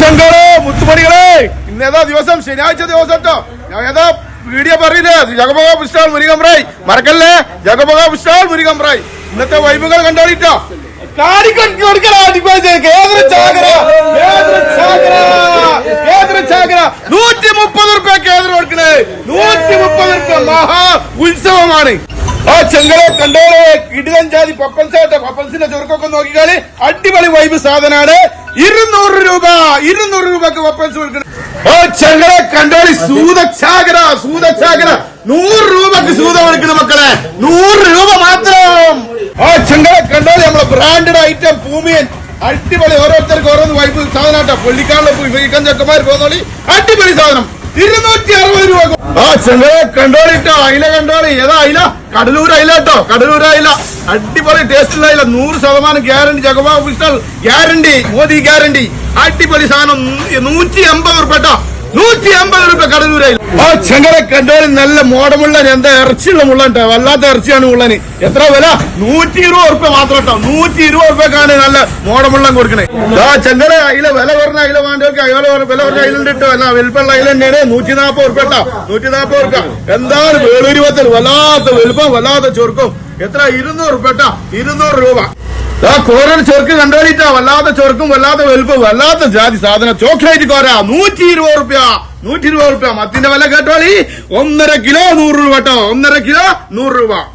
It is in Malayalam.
ആശങ്കളെ മുത്തുമണികളെ. ഇന്നേതാ ദിവസം? ശനിയാഴ്ച ദിവസം കേട്ടോ ഞാൻ ഏതാ വീഡിയോ പറയില്ലേ ജഗമക പുസ്തകൾ മുരികമ്പ്രായി മറക്കല്ലേ? ജഗമക പുസ്തകൾ മുരികമ്പ്രായി ഇന്നത്തെ വൈബുകൾ കണ്ടോളിട്ടോ. ഉത്സവമാണ്. ആ ചെങ്കളെ കണ്ടോളെ. കിടിലൻ ജാതി പപ്പൻസായിട്ട് പപ്പൻസിന്റെ ചെറുക്കൊക്കെ നോക്കിക്കാൽ അടിപൊളി വൈബ് സാധനാണ് ഇരുന്നൂറ് രൂപ ഇരുന്നൂറ് രൂപക്ക് പപ്പൻസ് കൊടുക്കണം. ഓ ചങ്ങല കണ്ടോളി സൂതച്ചാകര സൂതച്ചാകര നൂറ് രൂപക്ക് സൂത കൊടുക്കണം മക്കളെ. നൂറ് രൂപ മാത്രം. ഓ ചെങ്കളെ കണ്ടോളി നമ്മളെ ബ്രാൻഡഡ് ഐറ്റം ഭൂമിയൻ. അടിപൊളി ഓരോരുത്തർക്ക് ഓരോന്ന് വൈബ് സാധനമാട്ടോ പൊള്ളിക്കാനുള്ള ഉപയോഗിക്കാൻ ചെക്കന്മാർ പോകുന്നോളി. അടിപൊളി സാധനം. ഇരുന്നൂറ്റി അറുപത് രൂപ. ആ ചെങ്ങേ കണ്ടോളി കേട്ടോ അയില കണ്ടോളി. ഏതാ അയില? കടലൂർ അയില കേട്ടോ കടലൂർ അയില. അടിപൊളി ടേസ്റ്റുള്ള അയില. നൂറ് ശതമാനം guarantee Jagababu pistol guarantee Modi guarantee അടിപൊളി സാധനം. നൂറ്റി അമ്പത് ഉറുപ്പ കേട്ടോ നൂറ്റി അമ്പത് ഉറുപ്പ കടലൂർ അയില. ആ ചെങ്കല കണ്ടോളി നല്ല മോടമുള്ളൻ എന്താ ഇറച്ചിയുള്ള മുള്ളൻ വല്ലാത്ത ഇറച്ചിയാണ് മുള്ളന്. എത്ര വില? നൂറ്റി ഇരുപത് റുപ്യ മാത്രം കേട്ടോ നൂറ്റി ഇരുപത് റുപ്യക്കാണ് നല്ല മോടമുള്ളൻ കൊടുക്കണേ. ആ ചെങ്കര അയില വില പറഞ്ഞ അയില വേണ്ടവർക്ക് കുറ- വില പറഞ്ഞ അതിലുണ്ട് കേട്ടോ. അല്ല വലുപ്പമുള്ള അയില തന്നെയാണ്. നൂറ്റി നാൽപ്പത് റുപ്യ കേട്ടോ നൂറ്റി നാൽപ്പത് റുപ്യ എന്താണ് വേളൂരുവത്തൽ വല്ലാത്ത വലുപ്പം വല്ലാത്ത ചെറുക്കും. എത്ര? ഇരുന്നൂറ് റുപ്യ കേട്ടോ ഇരുന്നൂറ് രൂപ. ആ കോരൽ ചെറുക്ക് കണ്ടോളിട്ടാ. വല്ലാത്ത ചെറുക്കും വല്ലാത്ത വലുപ്പം വല്ലാത്ത ജാതി സാധനം. ചോക്ലേറ്റ് കോര. നൂറ്റി ഇരുപത് റുപ്യ നൂറ്റി ഇരുപത് റുപ്യ മത്തിന്റെ വില കേട്ടോളി. ഒന്നര കിലോ നൂറ് രൂപ കേട്ടോ. ഒന്നര കിലോ നൂറ് രൂപ.